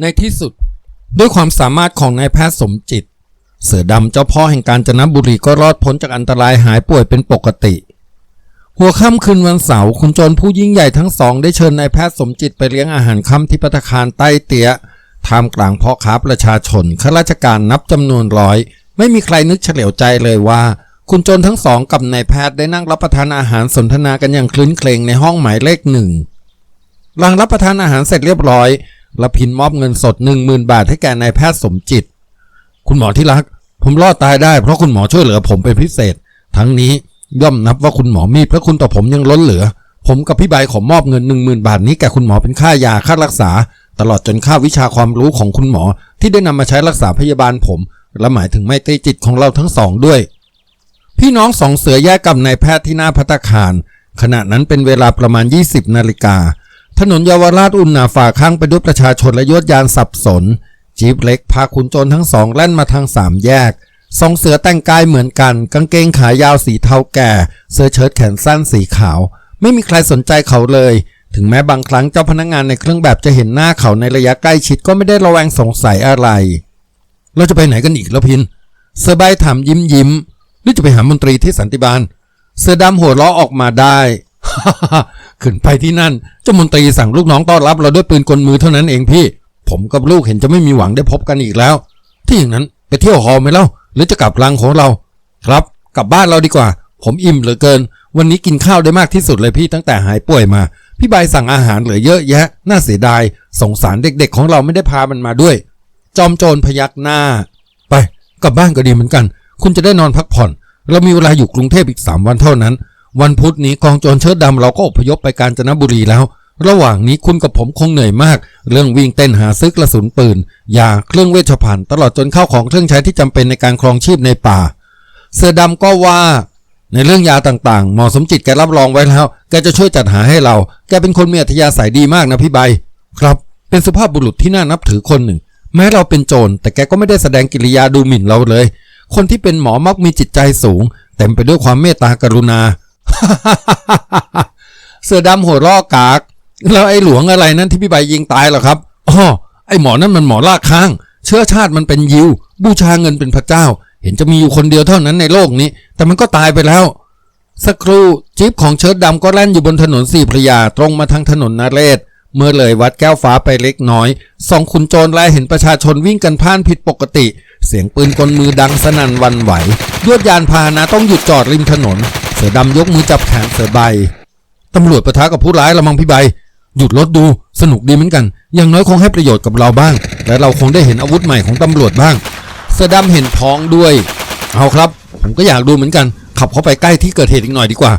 ในที่สุดด้วยความสามารถของนายแพทย์สมจิต เสือดำเจ้าพ่อแห่งการจนบุรีก็รอดพ้นจากอันตรายหายป่วยเป็นปกติ หัวค่ำคืนวันเสาร์คุณโจรผู้ยิ่งใหญ่ทั้งสองได้เชิญนายแพทย์สมจิตไปเลี้ยงอาหารค่ำที่พัตตาคารใต้เตียท่ามกลางพ่อค้าประชาชนข้าราชการนับจำนวนร้อย ไม่มีใครนึกเฉลียวใจเลยว่า คุณโจรทั้งสองกับนายแพทย์ได้นั่งรับประทานอาหารสนทนากันอย่างคลื้นเครงในห้องหมายเลขหนึ่งหลังรับประทานอาหารเสร็จเรียบร้อย ละพินมอบเงินสด 1 0,000 บาทให้แก่นายแพทย์สมจิต คุณหมอที่รัก ผมรอดตายได้เพราะคุณหมอช่วยเหลือผมเป็นพิเศษ ทั้งนี้ย่อมนับว่าคุณหมอมีพระคุณต่อผมยังล้นเหลือ ผมกับพี่ใบขอมอบเงิน 1 0,000 บาทนี้แก่คุณหมอเป็นค่ายาค่ารักษา ตลอดจนค่าวิชาความรู้ของคุณหมอ ที่ได้นำมาใช้รักษาพยาบาลผม และหมายถึงไมตรีจิตของเราทั้งสองด้วย พี่น้องสองเสือแยกกับนายแพทย์ที่หน้าพัตคารขณะนั้นเป็นเวลาประมาณ 20นาฬิกา ถนนเยาวราชอุ่นหนาฝ่าข้างไปด้วยประชาชนและยวดยานสับสน จีบเล็กพาขุนโจรทั้งสองแล่นมาทางสามแยกสองเสือแต่งกายเหมือนกัน กางเกงขายาวสีเทาแก่ เสื้อเชิ้ตแขนสั้นสีขาว ไม่มีใครสนใจเขาเลย ถึงแม้บางครั้งเจ้าพนักงานในเครื่องแบบจะเห็นหน้าเขาในระยะใกล้ชิดก็ไม่ได้ระแวงสงสัยอะไร เราจะไปไหนกันอีกแล้วพินเสือใบถามยิ้มยิ้มหรือจะไปหามนตรีที่สันติบาล เสือดำหัวเราะออกมาได้ ขึ้นไปที่นั่นเจ้ามนตรีสั่งลูกน้องต้อนรับเราด้วยปืนกลมือเท่านั้นเองพี่ ผมกับลูกเห็นจะไม่มีหวังได้พบกันอีกแล้ว ที่อย่างนั้นไปเที่ยวฮอลไหมเล่าหรือจะกลับรังของเรา ครับ กลับบ้านเราดีกว่า ผมอิ่มเหลือเกิน วันนี้กินข้าวได้มากที่สุดเลยพี่ตั้งแต่หายป่วยมา พี่ใบสั่งอาหารเหลือเยอะแยะ น่าเสียดายสงสารเด็กๆ ของเราไม่ได้พามันมาด้วย จอมโจรพยักหน้า ไปกลับบ้านก็ดีเหมือนกัน คุณจะได้นอนพักผ่อน เรามีเวลาอยู่กรุงเทพอีก3วันเท่านั้น วันพุธนี้กองโจรเชิดดำเราก็อพยพไปกาญจนบุรีแล้ว ระหว่างนี้คุณกับผมคงเหนื่อยมาก เรื่องวิ่งเต้นหาซื้อกระสุนปืนยาเครื่องเวชภัณฑ์ตลอดจนเข้าของเครื่องใช้ที่จำเป็นในการครองชีพในป่า เสือดำก็ว่า ในเรื่องยาต่างๆ หมอสมจิตแกรับรองไว้แล้ว แกจะช่วยจัดหาให้เรา แกเป็นคนมีอัธยาศัยดีมากนะพี่ใบ ครับ เป็นสุภาพบุรุษที่น่านับถือคนหนึ่ง แม้เราเป็นโจรแต่แกก็ไม่ได้แสดงกิริยาดูหมิ่นเราเลย คนที่เป็นหมอมักมีจิตใจสูง เต็มไปด้วยความเมตตากรุณา เสือดำหัวรอกกาก แล้วไอ้หลวงอะไรนั่นที่พี่ใบยิงตายเหรอครับอ๋อไอ้หมอนั่นมันหมอลากข้าง เชื้อชาติมันเป็นยิว บูชาเงินเป็นพระเจ้า เห็นจะมีอยู่คนเดียวเท่านั้นในโลกนี้ แต่มันก็ตายไปแล้ว สักครู่จิ๊บของเชิดดำก็แล่นอยู่บนถนนสี่พระยาตรงมาทางถนนนาเรศเมื่อเลยวัดแก้วฟ้าไปเล็กน้อยสองขุนโจรแลเห็นประชาชนวิ่งกันพ่านผิดปกติ เสียงปืนกลมือดังสนั่นวันไหวยวดยานพาหนะต้องหยุดจอดริมถนน สือดำยกมือจับแขนเสือใบตำรวจประทะกับผู้ร้ายละมังพี่ใบ หยุดรถดูสนุกดีเหมือนกัน อย่างน้อยคงให้ประโยชน์กับเราบ้าง และเราคงได้เห็นอาวุธใหม่ของตำรวจบ้าง เสือดำเห็นพ้องด้วย เอาครับ ผมก็อยากดูเหมือนกัน ขับเข้าไปใกล้ที่เกิดเหตุอีกหน่อยดีกว่า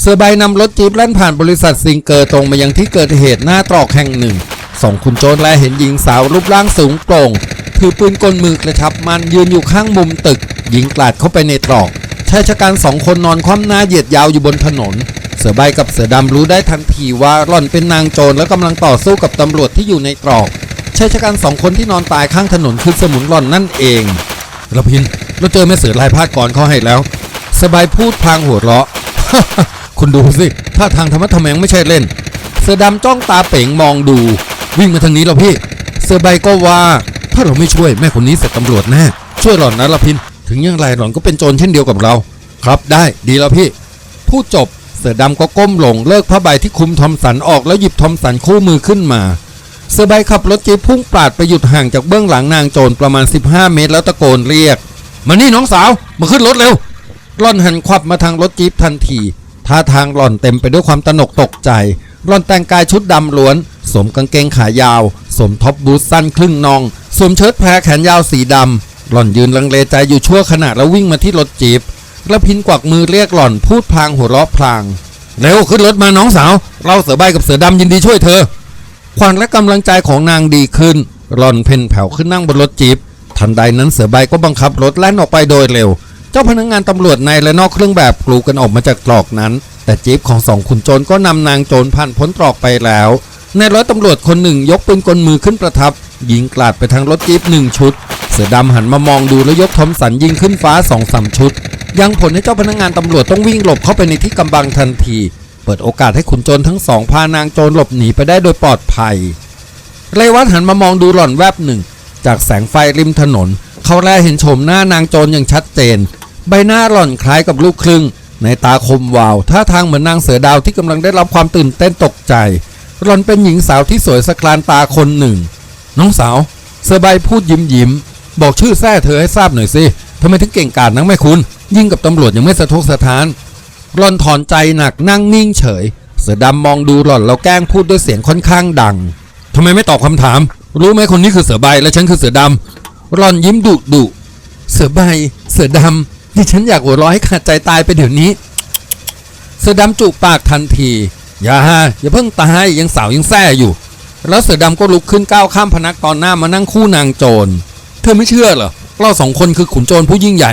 เสือใบนำรถจี๊ปแล่นผ่านบริษัทซิงเกอร์ตรงมายังที่เกิดเหตุหน้าตรอกแห่งหนึ่งสองคุณโจรและเห็นหญิงสาวรูปร่างสูงโปร่งถือปืนกลมือกระชับมันยืนอยู่ข้างมุมตึกยิงกลาดเข้าไปในตรอก ชายชะกันสองคนนอนคว่ำหน้าเหยียดยาวอยู่บนถนน เสือใบกับเสือดำรู้ได้ทันทีว่าหล่อนเป็นนางโจรและกำลังต่อสู้กับตำรวจที่อยู่ในตรอกชายชะกันสองคนที่นอนตายข้างถนนคือสมุนหล่อนนั่นเองระพินเราเจอแม่เสือลายพาดก่อนเขาให้แล้ว สบายพูดพลางหัวเราะ คุณดูสิท่าทางธรรมะทแมงไม่ใช่เล่น เสือดำจ้องตาเป๋งมองดู วิ่งมาทางนี้แล้วพี่ เสือใบก็ว่า ถ้าเราไม่ช่วยแม่คนนี้เสร็จตำรวจแน่ช่วยหล่อนนะละพิน ถึงอย่างไรหล่อนก็เป็นโจรเช่นเดียวกับเรา ครับได้ดีแล้วพี่ พูดจบเสือดำก็ก้มลงเลิกผ้าใบที่คุมทอมสันออกแล้วหยิบทอมสันคู่มือขึ้นมา เสือใบขับรถจี๊ปพุ่งปราดไปหยุดห่างจากเบื้องหลังนางโจรประมาณ 15 เมตรแล้วตะโกนเรียก มานี่น้องสาว มาขึ้นรถเร็วร่อนหันควับมาทางรถจี๊ปทันทีท่าทางหล่อนเต็มไปด้วยความตระหนกตกใจหล่อนแต่งกายชุดดำล้วน สวมกางเกงขายาว สวมท็อปบูทสั้นครึ่งนอง สวมเชิ้ตแพรแขนยาวสีดำ หล่อนยืนลังเลใจอยู่ชั่วขณะแล้ววิ่งมาที่รถจี๊ปแล้วพินกวักมือเรียกหล่อนพูดพลางหัวเราะพลางเร็วขึ้นรถมาน้องสาว เราเสือใบกับเสือดำยินดีช่วยเธอ ขวัญและกำลังใจของนางดีขึ้นหล่อนเพ่นแผ่วขึ้นนั่งบนรถจี๊ปทันใดนั้นเสือใบก็บังคับรถแล่นออกไปโดยเร็ว เจ้าพนักงานตำรวจในและนอกเครื่องแบบกลูกันออกมาจากตรอกนั้น แต่จี๊ปของสองขุนโจรก็นำนางโจรผ่านพ้นตรอกไปแล้วในร้อยตำรวจคนหนึ่งยกปืนกลมือขึ้นประทับยิงกลาดไปทางรถจี๊ปหนึ่งชุด เสือดำหันมามองดูแล้วยกทอมสันยิงขึ้นฟ้าสองสามชุด ยังผลให้เจ้าพนักงานตำรวจต้องวิ่งหลบเข้าไปในที่กำบังทันที เปิดโอกาสให้ขุนโจรทั้งสองพานางโจรหลบหนีไปได้โดยปลอดภัยเรวัตหันมามองดูหล่อนแวบหนึ่ง จากแสงไฟริมถนน เขาแลเห็นโฉมหน้านางโจรอย่างชัดเจน ใบหน้าหล่อนคล้ายกับลูกครึ่ง ในตาคมวาวท่าทางเหมือนนางเสือดาวที่กำลังได้รับความตื่นเต้นตกใจหล่อนเป็นหญิงสาวที่สวยสะครานตาคนหนึ่ง น้องสาว เสือใบพูดยิ้มยิ้ม บอกชื่อแท้เธอให้ทราบหน่อยสิทำไมถึงเก่งกาจนักแม่คุณ ยิ่งกับตำรวจยังไม่สะทกสะท้านหล่อนถอนใจหนักนั่งนิ่งเฉย เสือดำมองดูหล่อนแล้วแกล้งพูดด้วยเสียงค่อนข้างดังทำไมไม่ตอบคำถาม รู้ไหมคนนี้คือเสือใบและฉันคือเสือดำหล่อนยิ้มดุดุเสือใบ เสือดำดิฉันอยากหัวเร้อยขาดใจตายไปเดี๋ยวนี้ เสือดำจูบปากทันที อย่าฮะอย่าเพิ่งตายยังสาวยังแซ่อยู่ แล้วเสือดำก็ลุกขึ้นก้าวข้ามพนักตอนหน้ามานั่งคู่นางโจร เธอไม่เชื่อเหรอ เราสองคนคือขุนโจรผู้ยิ่งใหญ่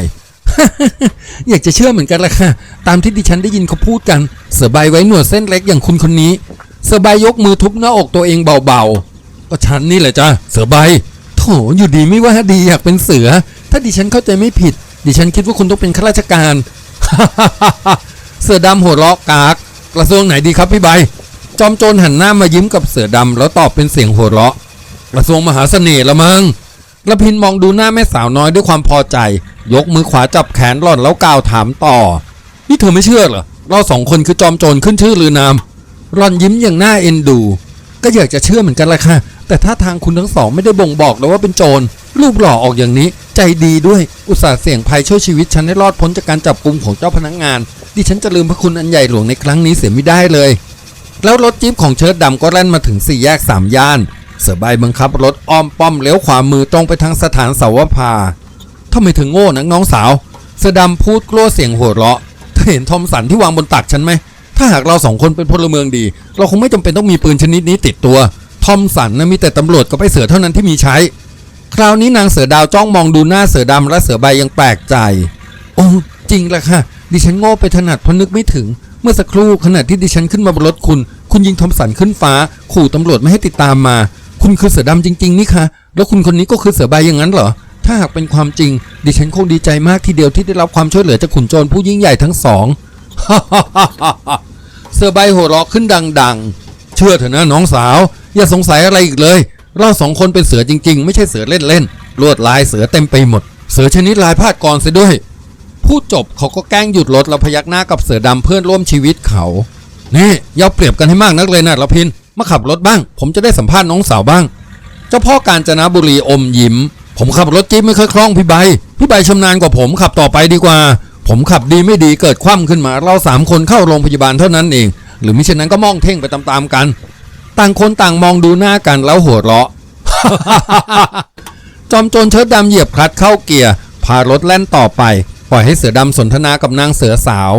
อยากจะเชื่อเหมือนกันละค่ะ ตามที่ดิฉันได้ยินเขาพูดกัน เสือใบไว้หนวดเส้นเล็กอย่างคุณคนนี้ เสือใบยกมือทุบหน้าอกตัวเองเบาๆ ก็ฉันนี่แหละจ้ะเสือใบ โถอยู่ดีไม่ว่าดีอยากเป็นเสือ ถ้าดิฉันเข้าใจไม่ผิด ดิฉันคิดว่าคุณต้องเป็นข้าราชการ เสือดำหัวเราะกาก กระทรวงไหนดีครับพี่ใบ จอมโจรหันหน้ามายิ้มกับเสือดำแล้วตอบเป็นเสียงหัวเราะ กระทรวงมหาเสน่ห์ละมัง ระพินมองดูหน้าแม่สาวน้อยด้วยความพอใจ ยกมือขวาจับแขนหล่อนแล้วกล่าวถามต่อ นี่เธอไม่เชื่อเหรอ เราสองคนคือจอมโจรขึ้นชื่อลือนามหล่อนยิ้มอย่างหน่าเอ็นดู ก็อยากจะเชื่อเหมือนกันละค่ะ แต่ถ้าทางคุณทั้งสองไม่ได้บ่งบอกเลยว่าเป็นโจร รูปหล่อออกอย่างนี้ ใจดีด้วย อุตส่าห์เสี่ยงภัยช่วยชีวิตฉันให้รอดพ้นจากการจับกุมของเจ้าพนักงาน ดิฉันจะลืมพระคุณอันใหญ่หลวงในครั้งนี้เสียไม่ได้เลย แล้วรถจี๊ปของเชิดดำก็แล่นมาถึงสี่แยกสามย่าน เสือใบบังคับรถอ้อมป้อมเลี้ยวขวามือตรงไปทางสถานเสาวภาทำไมถึงโง่นักน้องสาว เสือดำพูดกลัวเสียงหัวเราะเธอเห็นทอมสันที่วางบนตักฉันไหม ถ้าหากเราสองคนเป็นพลเมืองดี เราคงไม่จำเป็นต้องมีปืนชนิดนี้ติดตัว ทอมสันนะมีแต่ตำรวจกับไอ้เสือเท่านั้นที่มีใช้ คราวนี้นางเสือดาวจ้องมองดูหน้าเสือดำและเสือใบยังแปลกใจ โอ้จริงแหละค่ะ ดิฉันโง่ไปถนัดเพราะนึกไม่ถึง เมื่อสักครู่ขณะที่ดิฉันขึ้นมาบนรถคุณ คุณยิงทอมสันขึ้นฟ้า ขู่ตำรวจไม่ให้ติดตามมา คุณคือเสือดำจริง ๆ นี่คะแล้วคุณคนนี้ก็คือเสือใบอย่างนั้นเหรอ ถ้าหากเป็นความจริง ดิฉันคงดีใจมากทีเดียวที่ได้รับความช่วยเหลือจากขุนโจรผู้ยิ่งใหญ่ทั้งสองเสือใบหัวเราะขึ้นดัง ๆ เชื่อเถอะนะน้องสาว อย่าสงสัยอะไรอีกเลย เราสองคนเป็นเสือจริง ๆ ไม่ใช่เสือเล่นๆลวดลายเสือเต็มไปหมด เสือชนิดลายพาดกรเสียด้วยพูดจบเขาก็แกล้งหยุดรถแล้วพยักหน้ากับเสือดำเพื่อนร่วมชีวิตเขานี่อย่าเปรียบกันให้มากนักเลยนะละพิน มาขับรถบ้าง ผมจะได้สัมภาษณ์น้องสาวบ้าง เจ้าพ่อกาญจนบุรีอมยิ้ม ผมขับรถจี๊ปไม่ค่อยคล่องพี่ใบ พี่ใบชำนาญกว่าผมขับต่อไปดีกว่า ผมขับดีไม่ดีเกิดคว่ำขึ้นมาเราสามคนเข้าโรงพยาบาลเท่านั้นเอง หรือมิฉะนั้นก็มองเท่งไปตามๆกัน ต่างคนต่างมองดูหน้ากันแล้วหัวเราะ จอมโจรเชิดดำเหยียบคลัตช์เข้าเกียร์พารถแล่นต่อไป ปล่อยให้เสือดำสนทนากับนางเสือสาว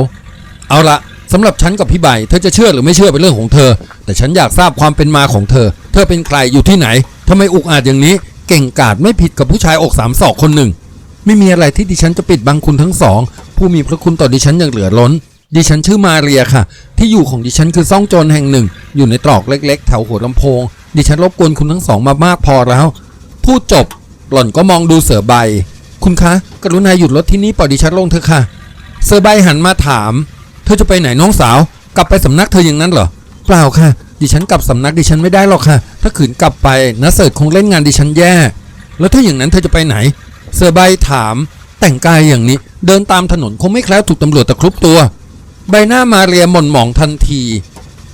เอาละ สำหรับฉันกับพี่ใบเธอจะเชื่อหรือไม่เชื่อเป็นเรื่องของเธอ แต่ฉันอยากทราบความเป็นมาของเธอ เธอเป็นใครอยู่ที่ไหนทำไมอุกอาจอย่างนี้ เก่งกาจไม่ผิดกับผู้ชายอกสามศอกคนหนึ่ง ไม่มีอะไรที่ดิฉันจะปิดบังคุณทั้งสอง ผู้มีพระคุณต่อดิฉันอย่างเหลือล้น ดิฉันชื่อมาเรียค่ะ ที่อยู่ของดิฉันคือซ่องโจรแห่งหนึ่ง อยู่ในตรอกเล็ก ๆ แถวหัวลำโพง ดิฉันรบกวนคุณทั้งสองมามากพอแล้ว พูดจบ หล่อนก็มองดูเสือใบ คุณคะ กรุณาหยุดรถที่นี่ปล่อยดิฉันลงเถอะค่ะ เสือใบหันมาถาม ธอจะไปไหนน้องสาว กลับไปสำนักเธออย่างนั้นเหรอ เปล่าค่ะ ดิฉันกลับสำนักดิฉันไม่ได้หรอกค่ะ ถ้าขืนกลับไปนะเสิร์ชคงเล่นงานดิฉันแย่ แล้วถ้าอย่างนั้นเธอจะไปไหน เสือใบถาม แต่งกายอย่างนี้ เดินตามถนนคงไม่แคล้วถูกตำรวจตะครุบตัว ใบหน้ามาเรียหม่นหมองทันที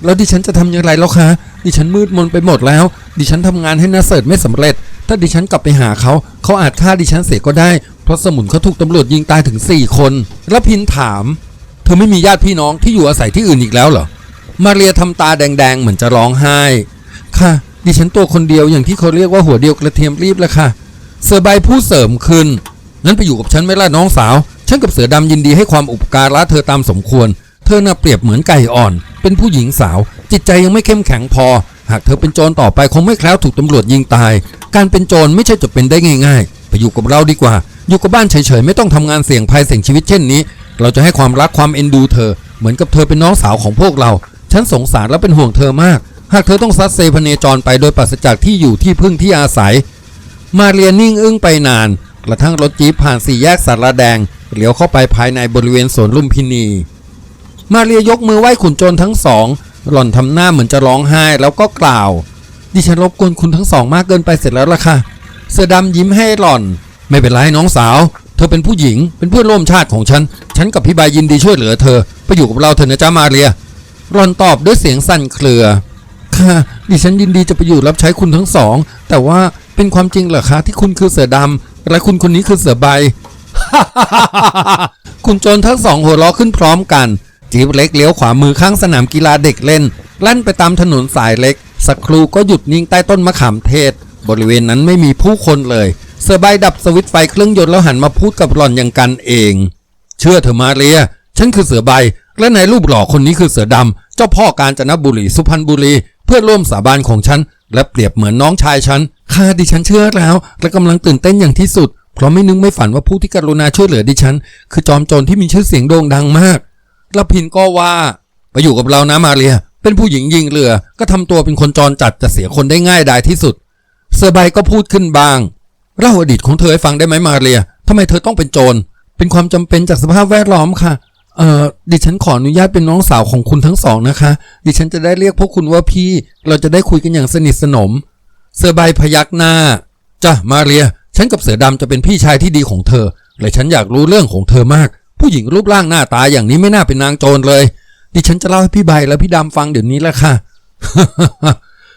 แล้วดิฉันจะทำอย่างไรแล้วคะ ดิฉันมืดมนไปหมดแล้ว ดิฉันทำงานให้นาเสิร์ชไม่สำเร็จ ถ้าดิฉันกลับไปหาเขา เขาอาจฆ่าดิฉันเสียก็ได้ เพราะสมุนเขาถูกตำรวจยิงตายถึง4คนแล้วพินถาม เธอไม่มีญาติพี่น้องที่อยู่อาศัยที่อื่นอีกแล้วเหรอ มาเรียทำตาแดงๆ เหมือนจะร้องไห้ ค่ะ ดิฉันตัวคนเดียวอย่างที่เขาเรียกว่าหัวเดียวกระเทียมรีบแหละค่ะ เสือใบผู้เสริมขึ้นงั้นไปอยู่กับฉันไหมล่ะน้องสาว ฉันกับเสือดำยินดีให้ความอุปการะเธอตามสมควร เธอน่ะเปรียบเหมือนไก่อ่อน เป็นผู้หญิงสาว จิตใจยังไม่เข้มแข็งพอ หากเธอเป็นโจรต่อไปคงไม่แคล้วถูกตำรวจยิงตาย การเป็นโจรไม่ใช่จะเป็นได้ง่าย ๆ ไปอยู่กับเราดีกว่า อยู่กับบ้านเฉยๆไม่ต้องทำงานเสี่ยงภัยเสี่ยงชีวิตเช่นนี้ เราจะให้ความรักความเอ็นดูเธอ เหมือนกับเธอเป็นน้องสาวของพวกเรา ฉันสงสารและเป็นห่วงเธอมาก หากเธอต้องซัดเซพเนจรไปโดยปราศจากที่อยู่ที่พึ่งที่อาศัย มาเรียนนิ่งอึ้งไปนาน กระทั่งรถจี๊ปผ่านสี่แยกสารแดงเลี้ยวเข้าไปภายในบริเวณสวนลุมพินี มาเรียยกมือไหว้ขุนโจรทั้งสอง หล่อนทำหน้าเหมือนจะร้องไห้แล้วก็กล่าว ดิฉันรบกวนคุณทั้งสองมากเกินไปเสร็จแล้วล่ะค่ะ เสือดำยิ้มให้หล่อน ไม่เป็นไรน้องสาว เธอเป็นผู้หญิง เป็นเพื่อนร่วมชาติของฉัน ฉันกับพี่บายยินดีช่วยเหลือเธอ ไปอยู่กับเราเถอะนะจ๊ะมาเรียหล่อนตอบด้วยเสียงสั่นเครือ ค่ะ ดิฉันยินดีจะไปอยู่รับใช้คุณทั้งสอง แต่ว่าเป็นความจริงเหรอคะที่คุณคือเสือดำและคุณคนนี้คือเสือใบ คุณโจรทั้งสองหัวเราะขึ้นพร้อมกัน จีบเล็กเลี้ยวขวามือข้างสนามกีฬาเด็กเล่น ลั่นไปตามถนนสายเล็ก สักครู่ก็หยุดนิ่งใต้ต้นมะขามเทศ บริเวณนั้นไม่มีผู้คนเลย เสือใบดับสวิตช์ไฟเครื่องยนต์แล้วหันมาพูดกับหล่อนอย่างกันเอง เชื่อเถอะมาเรีย ฉันคือเสือใบ และในรูปหล่อคนนี้คือเสือดำ เจ้าพ่อกาญจนบุรีสุพรรณบุรี เพื่อร่วมสาบานของฉัน และเปรียบเหมือนน้องชายฉัน ข้าดิฉันเชื่อแล้ว และกำลังตื่นเต้นอย่างที่สุด เพราะไม่นึกไม่ฝันว่าผู้ที่กรุณาช่วยเหลือดิฉัน คือจอมโจรที่มีชื่อเสียงโด่งดังมากละพินก็ว่า ไปอยู่กับเรานะมาเรีย เป็นผู้หญิงยิงเรือ ก็ทำตัวเป็นคนจรจัดจะเสียคนได้ง่ายดายที่สุดเซอใบก็พูดขึ้นบางเล่าอดีตของเธอให้ฟังได้ไหมมาเรียทำไมเธอต้องเป็นโจร เป็นความจำเป็นจากสภาพแวดล้อมค่ะ เอ่อ ดิฉันขออนุญาตเป็นน้องสาวของคุณทั้งสองนะคะ ดิฉันจะได้เรียกพวกคุณว่าพี่ เราจะได้คุยกันอย่างสนิทสนม เสือใบพยักหน้า จ้ะ มาเรีย ฉันกับเสือดำจะเป็นพี่ชายที่ดีของเธอ และฉันอยากรู้เรื่องของเธอมาก ผู้หญิงรูปร่างหน้าตาอย่างนี้ไม่น่าเป็นนางโจรเลย ดิฉันจะเล่าให้พี่ใบและพี่ดำฟังเดี๋ยวนี้แหละค่ะ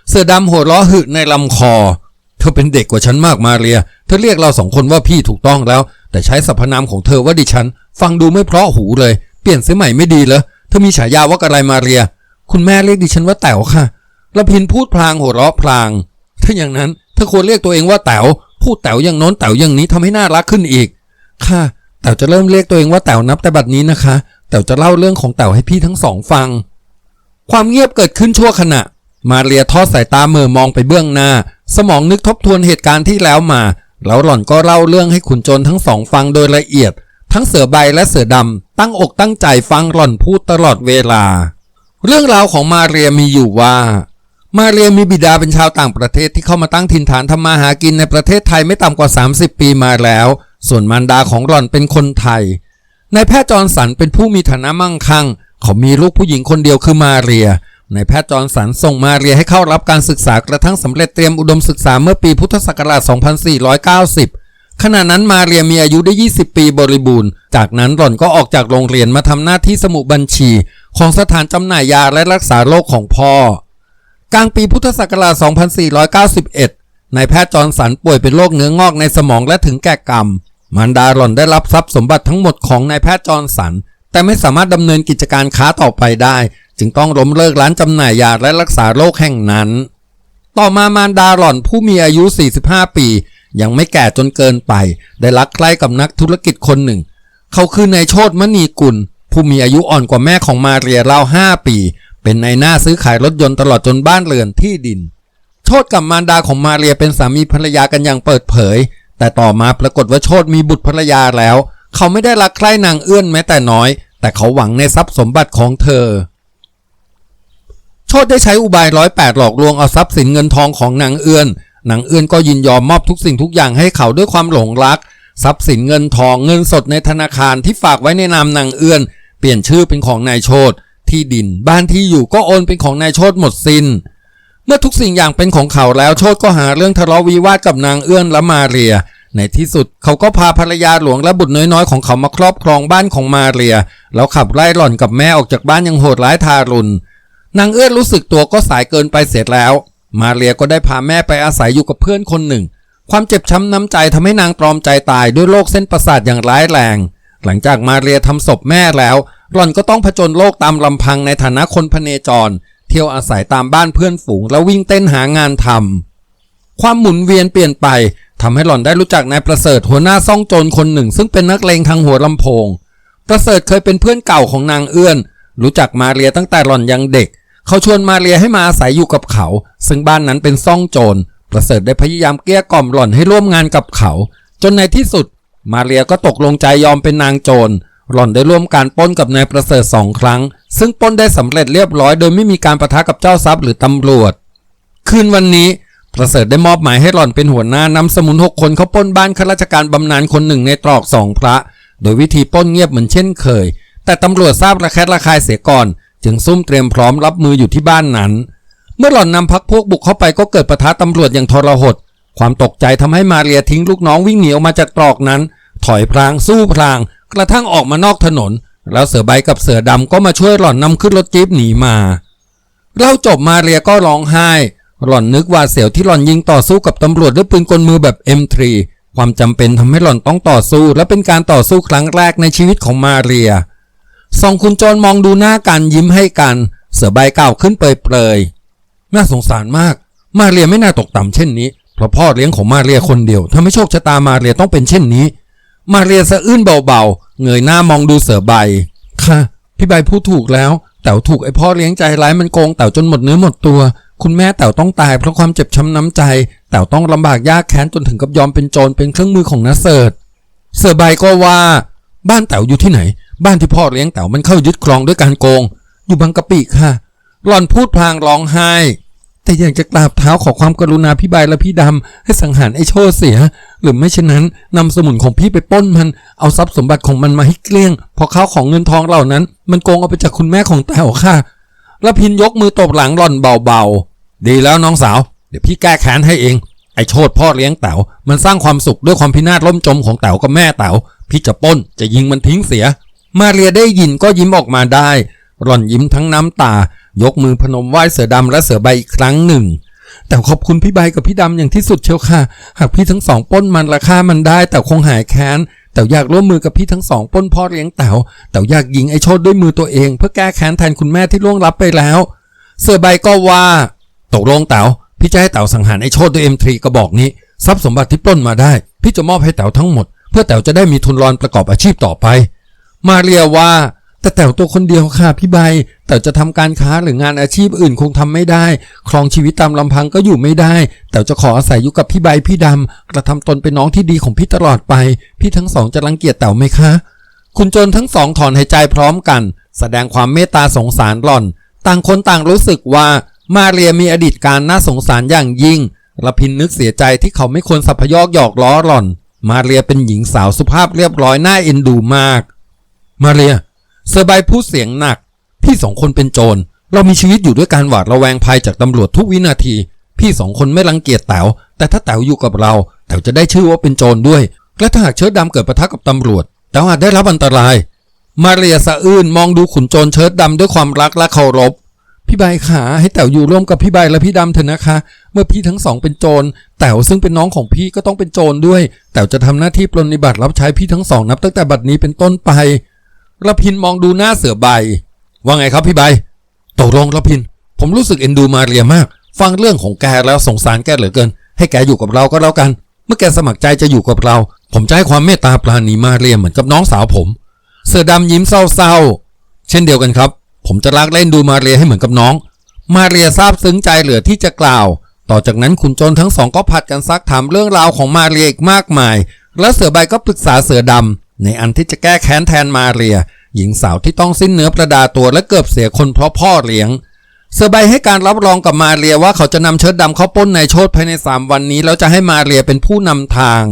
เสือดำหัวเราะหึในลำคอ เธอเป็นเด็กกว่าฉันมากมาเรีย เธอเรียกเราสองคนว่าพี่ถูกต้องแล้ว แต่ใช้สรรพนามของเธอว่าดิฉัน ฟังดูไม่เพราะหูเลย เปลี่ยนเสียใหม่ไม่ดีเหรอเธอมีฉายาว่าอะไรมาเรีย คุณแม่เรียกดิฉันว่าแต๋วค่ะละพินพูดพลางหัวเราะพลาง ถ้าอย่างนั้นเธอควรเรียกตัวเองว่าแต๋วพูดแต๋วอย่างโน้นแต๋วอย่างนี้ทำให้น่ารักขึ้นอีก ค่ะแต๋วจะเริ่มเรียกตัวเองว่าแต๋วนับแต่บัดนี้นะคะแต๋วจะเล่าเรื่องของแต๋วให้พี่ทั้งสองฟัง ความเงียบเกิดขึ้นชั่วขณะ มาเรียทอดสายตาเมื่อมองไปเบื้องหน้า สมองนึกทบทวนเหตุการณ์ที่แล้วมา แล้วหล่อนก็เล่าเรื่องให้ขุนโจรทั้งสองฟังโดยละเอียด ทั้งเสือใบและเสือดำตั้งอกตั้งใจฟังหล่อนพูดตลอดเวลา เรื่องราวของมาเรียมีอยู่ว่า มาเรียมีบิดาเป็นชาวต่างประเทศที่เข้ามาตั้งถิ่นฐานทำมาหากินในประเทศไทยไม่ต่ำกว่า 30 ปีมาแล้ว ส่วนมารดาของหล่อนเป็นคนไทยนายแพทย์จอร์นสันเป็นผู้มีฐานะมั่งคั่งเขามีลูกผู้หญิงคนเดียวคือมาเรีย นายแพทย์จอร์นสันส่งมาเรียให้เข้ารับการศึกษากระทั่งสำเร็จเตรียมอุดมศึกษาเมื่อปีพุทธศักราช 2490 ขณะนั้นมาเรียมีอายุได้ 20 ปีบริบูรณ์ จากนั้นหล่อนก็ออกจากโรงเรียนมาทำหน้าที่สมุบัญชี ของสถานจำหน่ายยาและรักษาโรคของพ่อ กลางปีพุทธศักราช 2491 นายแพทย์จอร์นสันป่วยเป็นโรคเนื้องอกในสมองและถึงแก่กรรม มารดาหล่อนได้รับทรัพย์สมบัติทั้งหมดของนายแพทย์จอร์นสัน แต่ไม่สามารถดำเนินกิจการค้าต่อไปได้ จึงต้องล้มเลิกร้านจำหน่ายยาและรักษาโรคแห่งนั้น ต่อมามารดาหล่อนผู้มีอายุ 45 ปี ยังไม่แก่จนเกินไป ได้รักใคร่กับนักธุรกิจคนหนึ่ง เขาคือนายโชตมณีกุล ผู้มีอายุอ่อนกว่าแม่ของมาเรียราว5ปี เป็นนายหน้าซื้อขายรถยนต์ตลอดจนบ้านเรือนที่ดิน โชตกับมารดาของมาเรียเป็นสามีภรรยากันอย่างเปิดเผย แต่ต่อมาปรากฏว่าโชตมีบุตรภรรยาแล้ว เขาไม่ได้รักใคร่นางเอื้อนแม้แต่น้อย แต่เขาหวังในทรัพย์สมบัติของเธอ โชตได้ใช้อุบายร้อยแปดหลอกลวงเอาทรัพย์สินเงินทองของนางเอือนนางเอือนก็ยินยอมมอบทุกสิ่งทุกอย่างให้เขาด้วยความหลงรัก ทรัพย์สินเงินทองเงินสดในธนาคารที่ฝากไว้ในนามนางเอือน เปลี่ยนชื่อเป็นของนายโชตที่ดินบ้านที่อยู่ก็โอนเป็นของนายโชตหมดสิน้น เมื่อทุกสิ่งอย่างเป็นของเขาแล้วโชตก็หาเรื่องทะเลาะวิวาทกับนางเอื้อนและมาเรีย ในที่สุดเขาก็พาภรรยาหลวงและบุตรน้อยๆของเขามาครอบครองบ้านของมาเรีย แล้วขับไล่หล่อนกับแม่ออกจากบ้านอยังโหดร้ายทารุณ นางเอื้อรู้สึกตัวก็สายเกินไปเสียแล้ว มาเรียก็ได้พาแม่ไปอาศัยอยู่กับเพื่อนคนหนึ่ง ความเจ็บช้ำน้ำใจทำให้นางตรอมใจตายด้วยโรคเส้นประสาทอย่างร้ายแรง หลังจากมาเรียทำศพแม่แล้ว หล่อนก็ต้องผจญโลกตามลำพังในฐานะคนพเนจร เที่ยวอาศัยตามบ้านเพื่อนฝูง แล้ววิ่งเต้นหางานทำความหมุนเวียนเปลี่ยนไปทำให้หล่อนได้รู้จักนายประเสริฐหัวหน้าซ่องโจรคนหนึ่ง ซึ่งเป็นนักเลงทางหัวลำโพง ประเสริฐเคยเป็นเพื่อนเก่าของนางเอื้อน รู้จักมาเรียตั้งแต่หล่อนยังเด็ก เขาชวนมาเรียให้มาอาศัยอยู่กับเขา ซึ่งบ้านนั้นเป็นซ่องโจร ประเสริฐได้พยายามเกลี้ยกล่อมหล่อนให้ร่วมงานกับเขา จนในที่สุด มาเรียก็ตกลงใจยอมเป็นนางโจร หล่อนได้ร่วมการป้นกับนายประเสริฐสองครั้ง ซึ่งป้นได้สำเร็จเรียบร้อย โดยไม่มีการประทะกับเจ้าทรัพย์หรือตำรวจ คืนวันนี้ประเสริฐได้มอบหมายให้หล่อนเป็นหัวหน้านำสมุนหกคนเขาป้นบ้านข้าราชการบำนาญคนหนึ่งในตรอกสองพระ โดยวิธีป้นเงียบเหมือนเช่นเคย แต่ตำรวจทราบระแคะระคายเสียก่อน จึงซุ่มเตรียมพร้อมรับมืออยู่ที่บ้านนั้น เมื่อหล่อนนำพักพวกบุกเข้าไปก็เกิดปะทะตำรวจอย่างทรหด ความตกใจทำให้มาเรียทิ้งลูกน้องวิ่งหนีออกมาจากตรอกนั้น ถอยพลางสู้พลาง กระทั่งออกมานอกถนน แล้วเสือใบกับเสือดำก็มาช่วยหล่อนนำขึ้นรถจี๊ปหนีมาเล่าจบมาเรียก็ร้องไห้ หล่อนนึกว่าเสียวที่หล่อนยิงต่อสู้กับตำรวจด้วยปืนกลมือแบบ M3 ความจำเป็นทำให้หล่อนต้องต่อสู้ และเป็นการต่อสู้ครั้งแรกในชีวิตของมาเรีย สองคุณโจรมองดูหน้ากันยิ้มให้กัน เสือใบกล่าวขึ้นเปรยๆน่าสงสารมาก มาเรียไม่น่าตกต่ำเช่นนี้ เพราะพ่อเลี้ยงของมาเรียคนเดียวทำให้โชคชะตามาเรียต้องเป็นเช่นนี้ มาเรียสะอื้นเบาๆ เงยหน้ามองดูเสือใบ ค่ะ พี่ใบพูดถูกแล้วแต๋วถูกไอพ่อเลี้ยงใจร้ายมันโกงแต๋วจนหมดเนื้อหมดตัว คุณแม่แต๋วต้องตายเพราะความเจ็บช้ำน้ำใจแต๋วต้องลำบากยากแค้นจนถึงกับยอมเป็นโจรเป็นเครื่องมือของนาเสิร์ตเสือใบก็ว่า บ้านแต๋วอยู่ที่ไหน บ้านที่พ่อเลี้ยงแต๋วมันเข้ายึดครองด้วยการโกง อยู่บางกะปิค่ะ หล่อนพูดพลางร้องไห้ แต่อยากจะกราบเท้าขอความกรุณาพี่ใบและพี่ดำให้สังหารไอ้โชเสีย หรือไม่เช่นนั้นนำสมุนของพี่ไปป้นมันเอาทรัพย์สมบัติของมันมาให้เกลี้ยงพอข้าวของเงินทองเหล่านั้น มันโกงเอาไปจากคุณแม่ของแต๋วค่ะล้วพินยกมือตบหลังหล่อนเบาๆดีแล้วน้องสาว เดี๋ยวพี่แก้แค้นให้เองไอ้โชดพ่อเลี้ยงแต๋วมันสร้างความสุขด้วยความพินาศล่มจมของแต๋วกับแม่แต๋วพี่จะป้นจะยิงมันทิ้งเสีย มาเรียได้ยินก็ยิ้มออกมาได้ หล่อนยิ้มทั้งน้ำตา ยกมือพนมไหว้เสือดำและเสือใบอีกครั้งหนึ่ง แต่ขอบคุณพี่ใบกับพี่ดำอย่างที่สุดเชียวค่ะ หากพี่ทั้งสองปล้นมันราคามันได้ แต่คงหายแค้นแต่อยากร่วมมือกับพี่ทั้งสองปล้นพ่อเลี้ยงแต๋วแต่อยากยิงไอ้โชดด้วยมือตัวเอง เพื่อแก้แค้นแทนคุณแม่ที่ล่วงลับไปแล้ว เสือใบก็ว่าตกลงเต๋าพี่จะให้เต๋าสังหารไอ้โชดด้วย M3 กระบอกนี้ทรัพย์สมบัติที่ปล้นมาได้ พี่จะมอบให้เต๋าทั้งหมด เพื่อเต๋าจะได้มีทุนรอนประกอบอาชีพต่อไป มาเรียว่า แต่แต๋วตัวคนเดียวค่ะพี่ใบ แต่จะทำการค้าหรืองานอาชีพอื่นคงทำไม่ได้ ครองชีวิตตามลำพังก็อยู่ไม่ได้ แต่จะขออาศัยอยู่กับพี่ใบพี่ดำกระทำตนเป็นน้องที่ดีของพี่ตลอดไป พี่ทั้งสองจะรังเกียจแต๋วไหมคะ คุณโจรทั้งสองถอนหายใจพร้อมกัน แสดงความเมตตาสงสารหล่อน ต่างคนต่างรู้สึกว่ามาเรียมีอดีตการน่าสงสารอย่างยิ่งละพินนึกเสียใจที่เขาไม่ควรสัพยอกหยอกล้อหล่อน มาเรียเป็นหญิงสาวสุภาพเรียบร้อยน่าเอ็นดูมาก มาเรีย เซอร์ไบพูดเสียงหนัก พี่สองคนเป็นโจร เรามีชีวิตอยู่ด้วยการหวาดระแวงภัยจากตำรวจทุกวินาที พี่สองคนไม่รังเกียจแต๋ว แต่ถ้าแต๋วอยู่กับเรา แต๋วจะได้ชื่อว่าเป็นโจรด้วย และถ้าหากเชิดดำเกิดปะทะกับตำรวจ แต๋วอาจได้รับอันตราย มาเรียสะอื้นมองดูขุนโจรเชิดดำด้วยความรักและเคารพ พี่ใบขาให้แต๋วอยู่ร่วมกับพี่ใบและพี่ดำเถอะนะคะ เมื่อพี่ทั้งสองเป็นโจร แต๋วซึ่งเป็นน้องของพี่ก็ต้องเป็นโจรด้วย แต๋วจะทำหน้าที่ปรนนิบัติรับใช้พี่ทั้งสองนับตั้งแต่บัดนี้เป็นต้นไป ระพินมองดูหน้าเสือใบ ว่าไงครับพี่ใบตกลงระพิน ผมรู้สึกเอ็นดูมาเรียมาก ฟังเรื่องของแกแล้วสงสารแกเหลือเกิน ให้แกอยู่กับเราก็แล้วกัน เมื่อแกสมัครใจจะอยู่กับเรา ผมจะให้ความเมตตาปราณีมาเรียเหมือนกับน้องสาวผม เสือดำยิ้มเศร้าๆ เช่นเดียวกันครับ ผมจะรักเล่นดูมาเรียให้เหมือนกับน้อง มาเรียซาบซึ้งใจเหลือที่จะกล่าว ต่อจากนั้นขุนโจรทั้งสองก็ผัดกันซักถามเรื่องราวของมาเรียอีกมากมาย และเสือใบก็ปรึกษาเสือดำ ในอันที่จะแก้แค้นแทนมาเรีย หญิงสาวที่ต้องสิ้นเนื้อประดาตัวและเกือบเสียคนเพราะพ่อเลี้ยง เซอร์ไบให้การรับรองกับมาเรียว่าเขาจะนำเชิดดำเข้าป้นในายโชดภายใน 3 วันนี้แล้วจะให้มาเรียเป็นผู้นำทาง